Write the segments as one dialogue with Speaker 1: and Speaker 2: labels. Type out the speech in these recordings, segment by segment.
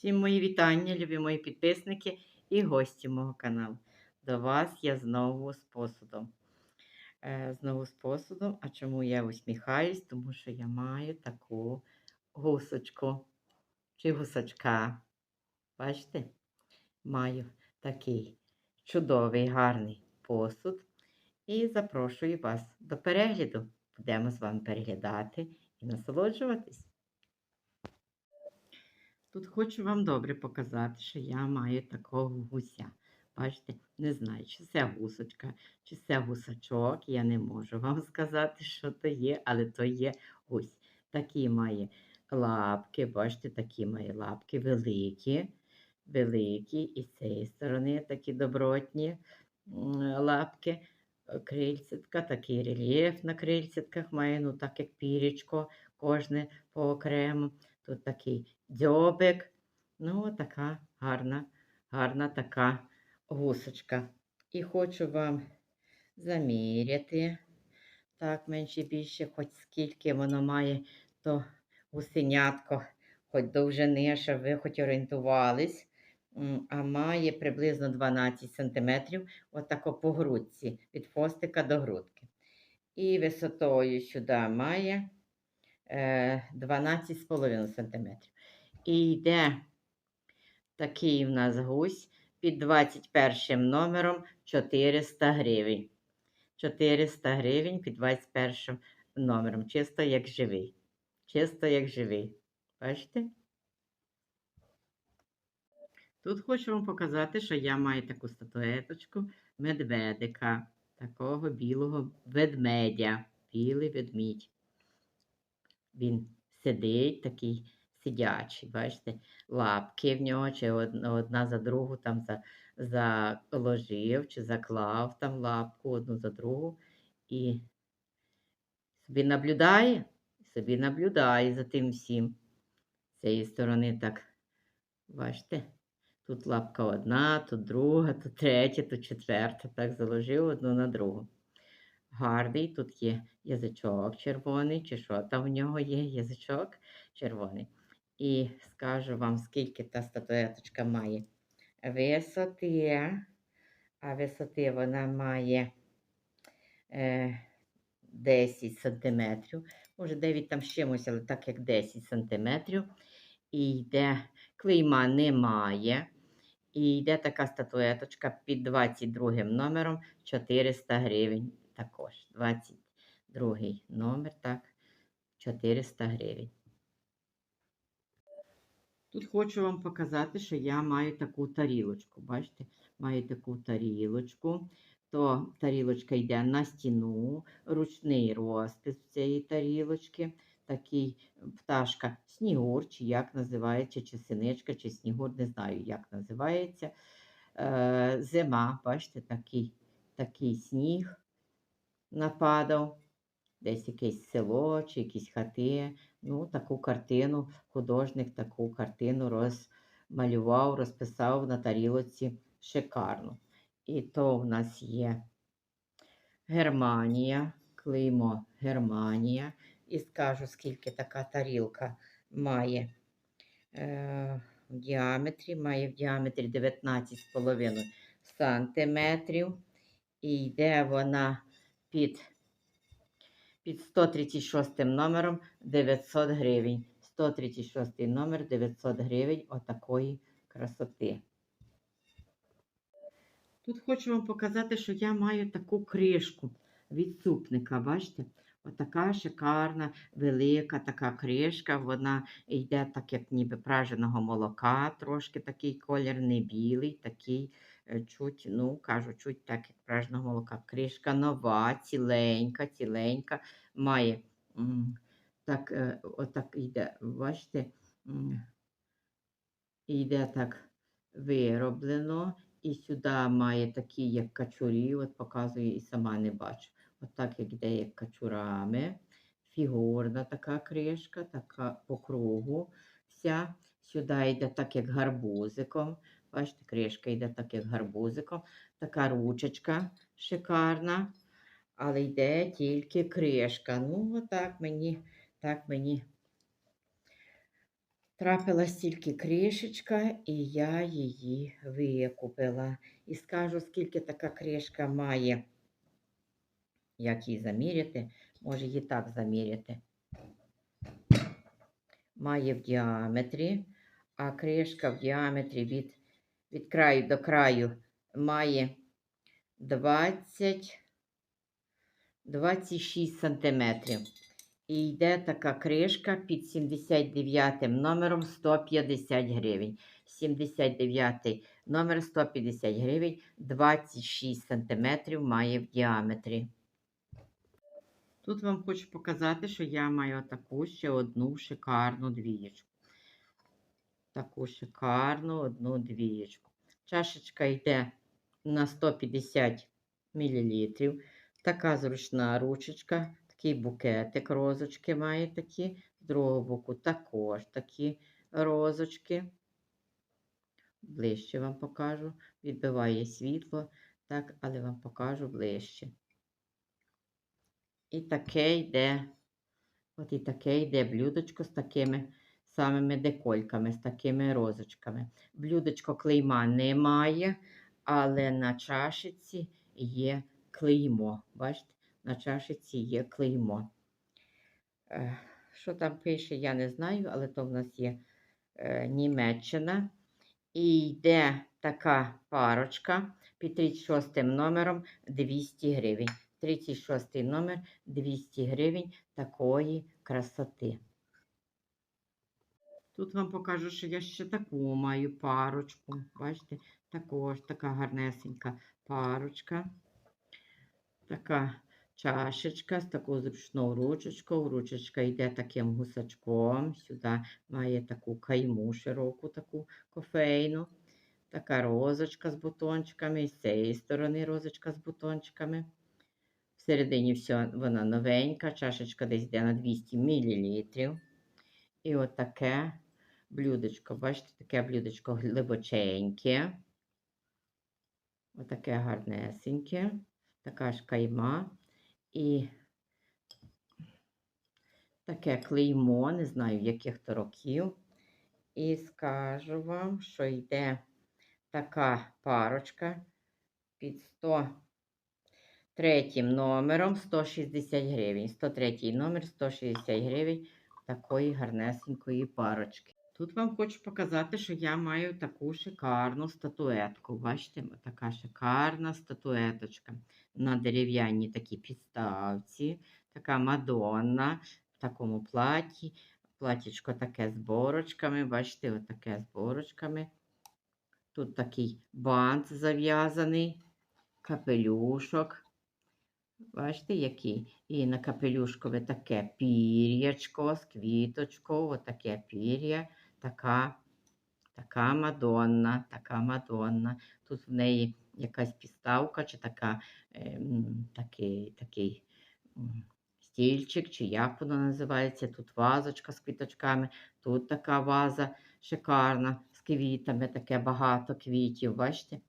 Speaker 1: Всім мої вітання, любі мої підписники і гості мого каналу. До вас я знову з посудом. Е, знову з посудом. А чому я усміхаюсь? Тому що я маю таку гусочку чи гусачка. Бачите? Маю такий чудовий, гарний посуд. І запрошую вас до перегляду. Будемо з вами переглядати і насолоджуватись. Тут хочу вам добре показати, що я маю такого гуся. Бачите, не знаю, чи це гусочка, чи це гусачок. Я не можу вам сказати, що то є, але то є гусь. Такі має лапки, бачите, такі має лапки великі, великі. І з цієї сторони такі добротні лапки. Крильцятка, такий рельєф на крильцятках має, ну так як пірічко, кожне по окремо. Тут такий дзьобик. Ну, така гарна, гарна така гусочка. І хочу вам заміряти. Так, менше більше, хоч скільки воно має то гусенятко, хоч довжини, щоб ви хоч орієнтувались. А має приблизно 12 см, отако по грудці, від хвостика до грудки. І висотою сюди має 12,5 см. І йде такий в нас гусь під 21 номером 400 гривень. 400 гривень під 21 номером. Чисто як живий. Чисто як живий. Бачите? Тут хочу вам показати, що я маю таку статуеточку медведика, такого білого ведмедя. Білий ведмідь. Він сидить такий сидячий, бачите, лапки в нього, чи одна, за другу там за, заложив, чи заклав там лапку одну за другу. І собі наблюдає, собі наблюдає за тим всім. З цієї сторони так, бачите, тут лапка одна, тут друга, тут третя, тут четверта. Так заложив одну на другу. Гарний, тут є язичок червоний, чи що там в нього є язичок червоний. І скажу вам, скільки та статуеточка має висоти. А висоти вона має е, 10 сантиметрів. Може 9 там чимось, але так як 10 сантиметрів. І йде клейма немає. І йде така статуеточка під 22 номером 400 гривень. Також 22 номер, так, 400 гривень. Тут хочу вам показати, що я маю таку тарілочку. Бачите, маю таку тарілочку. То тарілочка йде на стіну, ручний розпис цієї тарілочки. Такий пташка снігур, чи як називається, чи синичка, чи снігур, не знаю, як називається. Е, зима, бачите, такий, такий сніг нападав. Десь якесь село чи якісь хати. Ну, таку картину, художник таку картину розмалював, розписав на тарілоці шикарно. І то в нас є Германія, клеймо Германія. І скажу, скільки така тарілка має е, в діаметрі, має в діаметрі 19,5 сантиметрів. І йде вона під під 136 номером 900 гривень. 136 номер 900 гривень отакої красоти. Тут хочу вам показати, що я маю таку кришку від супника. Бачите? Отака шикарна, велика така кришка. Вона йде так, як ніби праженого молока, трошки такий колір, не білий, такий чуть, ну, кажу, чуть так, як праженого молока. Кришка нова, ціленька, ціленька, має так, е, отак йде, бачите, йде так вироблено. І сюди має такі, як качурі, от показую і сама не бачу. Отак, як йде як качурами. Фігурна така кришка, така по кругу вся. Сюди йде так, як гарбузиком. Бачите, кришка йде так, як гарбузиком. Така ручечка шикарна. Але йде тільки кришка. Ну, отак мені, так мені Трапилась тільки кришечка, і я її викупила. І скажу, скільки така кришка має. Як її заміряти? Може її так заміряти. Має в діаметрі, а кришка в діаметрі від, від краю до краю має 20, 26 сантиметрів. І йде така кришка під 79 номером 150 гривень. 79 номер 150 гривень, 26 сантиметрів має в діаметрі. Тут вам хочу показати, що я маю таку ще одну шикарну двієчку. Таку шикарну одну двієчку. Чашечка йде на 150 мл. Така зручна ручечка, такий букетик, розочки має такі. З другого боку також такі розочки. Ближче вам покажу. Відбиває світло, так, але вам покажу ближче. І таке йде, от і таке йде блюдечко з такими самими декольками, з такими розочками. Блюдечко клейма немає, але на чашиці є клеймо. Бачите, на чашиці є клеймо. Е, Що там пише, я не знаю, але то в нас є е, Німеччина. І йде така парочка під 36 номером 200 гривень. 36 номер 200 гривень такої красоти. Тут вам покажу, що я ще таку маю парочку. Бачите, також така гарнесенька парочка. Така чашечка з такою зручною ручечкою. Ручечка йде таким гусачком. Сюди має таку кайму широку, таку кофейну. Така розочка з бутончиками. З цієї сторони розочка з бутончиками. Всередині все, вона новенька, чашечка десь йде на 200 мл. І от таке блюдечко, бачите, таке блюдечко глибоченьке. Отаке гарнесеньке, така ж кайма. І таке клеймо, не знаю, яких то років. І скажу вам, що йде така парочка під 100 третім номером 160 гривень. 103 номер 160 гривень такої гарнесенької парочки. Тут вам хочу показати, що я маю таку шикарну статуетку. Бачите, така шикарна статуеточка. На дерев'яній такій підставці. Така Мадонна в такому платі. Платічко таке з борочками. Бачите, отаке з борочками. Тут такий бант зав'язаний, капелюшок. Бачите, який? І на капелюшкове таке пір'ячко з квіточкою, отаке пір'я, така, така Мадонна, така Мадонна. Тут в неї якась підставка, чи така, е, такий, такий стільчик, чи як воно називається. Тут вазочка з квіточками, тут така ваза шикарна з квітами, таке багато квітів, бачите?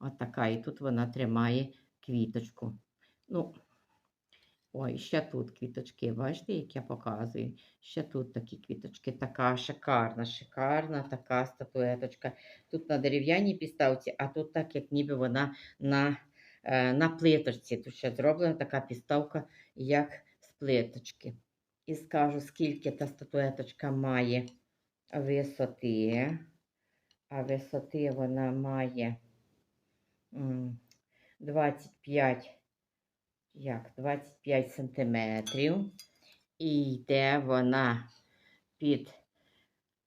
Speaker 1: От така. І тут вона тримає квіточку. Ну, ой, ще тут квіточки, бачите, як я показую. Ще тут такі квіточки, така шикарна, шикарна така статуеточка. Тут на дерев'яній підставці, а тут так, як ніби вона на, е, на плиточці. Тут ще зроблена така підставка, як з плиточки. І скажу, скільки та статуеточка має висоти. А висоти вона має 25 як 25 сантиметрів. І йде вона під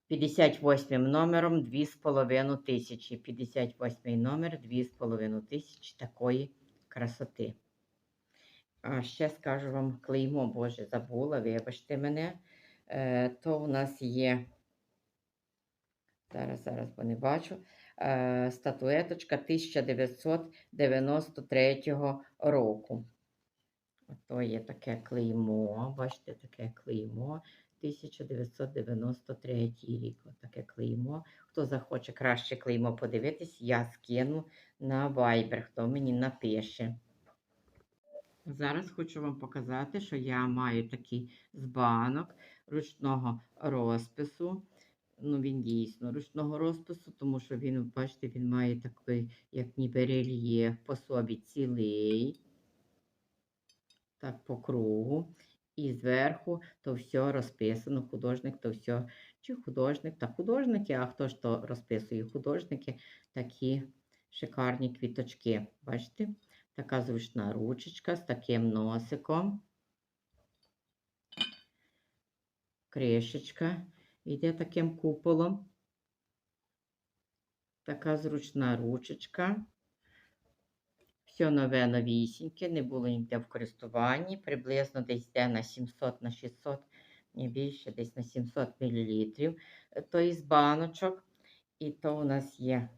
Speaker 1: 58 номером 2,5 тисячі. 58 номер 2,5 тисячі такої красоти. А ще скажу вам клеймо, Боже, забула, вибачте мене. Е, то в нас є. Зараз, зараз, бо не бачу. Е, статуеточка 1993 року. Ото є таке клеймо, бачите, таке клеймо 1993 рік. Таке клеймо. Хто захоче краще клеймо подивитись, я скину на Viber, хто мені напише. Зараз хочу вам показати, що я маю такий з ручного розпису. Ну, він дійсно ручного розпису, тому що він, бачите, він має такий, як ніби рельєф по собі цілий, так по кругу. І зверху то все розписано, художник то все, чи художник, та художники, а хто ж то розписує? Художники такі шикарні квіточки. Бачите? Така зручна ручечка з таким носиком. Кришечка йде таким куполом. Така зручна ручечка. Все нове новісіньке, не було ніде в користуванні. Приблизно десь йде на 700 на 600, не більше, десь на 700 мл. То із баночок. І то у нас є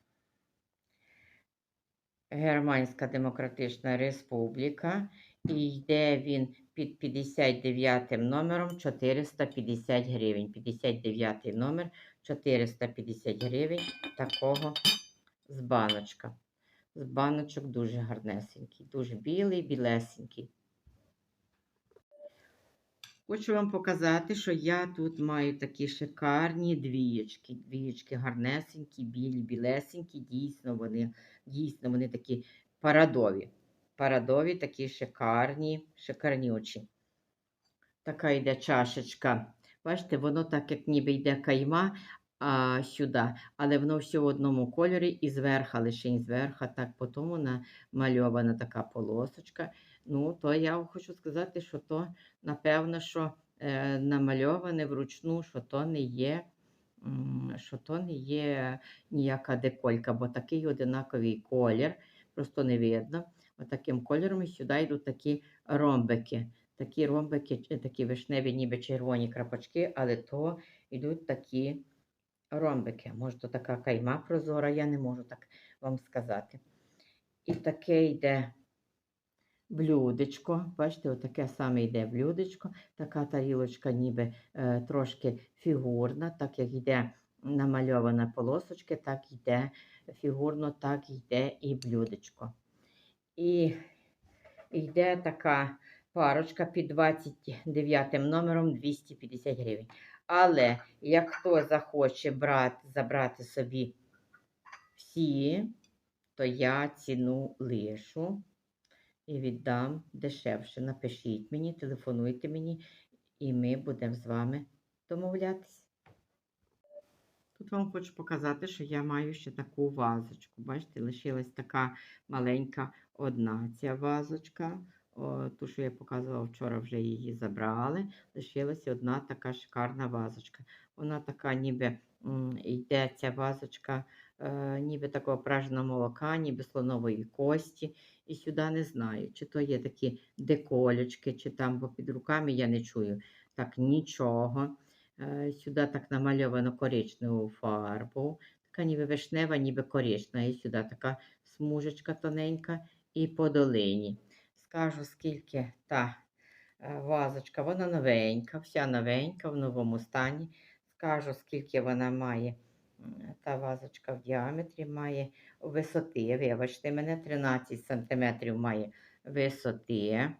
Speaker 1: Германська Демократична Республіка. І йде він під 59 номером 450 гривень. 59 номер 450 гривень такого з баночка. З баночок дуже гарнесенький, дуже білий, білесенький. Хочу вам показати, що я тут маю такі шикарні двієчки. Двієчки гарнесенькі, білі, білесенькі. Дійсно, вони, дійсно, вони такі парадові. Парадові, такі шикарні, шикарні очі. Така йде чашечка. Бачите, воно так, як ніби йде кайма а, сюди, але воно все в одному кольорі і зверха, лише зверха, так по тому намальована така полосочка. Ну, то я хочу сказати, що то, напевно, що е, намальоване вручну, що то не є. Що то не є ніяка деколька, бо такий одинаковий колір, просто не видно. Отаким кольором і сюди йдуть такі ромбики. Такі ромбики, такі вишневі, ніби червоні крапочки, але то йдуть такі ромбики. Може, то така кайма прозора, я не можу так вам сказати. І таке йде блюдечко. Бачите, отаке саме йде блюдечко. Така тарілочка, ніби е, трошки фігурна, так як йде намальована полосочка, так йде фігурно, так йде і блюдечко. І йде така парочка під 29 номером 250 гривень. Але як хто захоче брати, забрати собі всі, то я ціну лишу і віддам дешевше. Напишіть мені, телефонуйте мені, і ми будемо з вами домовлятися. Тут вам хочу показати, що я маю ще таку вазочку. Бачите, лишилась така маленька одна ця вазочка. Ту, що я показувала вчора, вже її забрали. Лишилася одна така шикарна вазочка. Вона така, ніби йде ця вазочка, е, ніби такого праженого молока, ніби слонової кості. І сюди не знаю, чи то є такі деколючки, чи там, бо під руками я не чую. Так, нічого. Е, Сюди так намальовано коричневу фарбу. Така ніби вишнева, ніби коричнева. І сюди така смужечка тоненька і по долині. Скажу, скільки та е, вазочка, вона новенька, вся новенька в новому стані. Скажу, скільки вона має. Та вазочка в діаметрі має висоти. Вибачте, мене 13 см має висоти.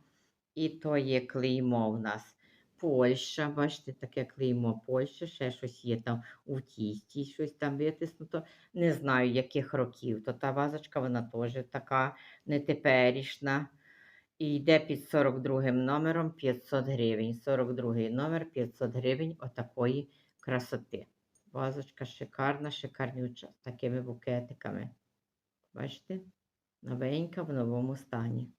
Speaker 1: І то є клеймо в нас Польща. Бачите, таке клеймо Польща, ще щось є там у тісті, щось там витиснуто. Не знаю, яких років. То та вазочка, вона теж така нетеперішна. І йде під 42 номером 500 гривень. 42 номер 500 гривень отакої красоти. Вазочка шикарна, шикарнюча, з такими букетиками. Бачите? Новенька в новому стані.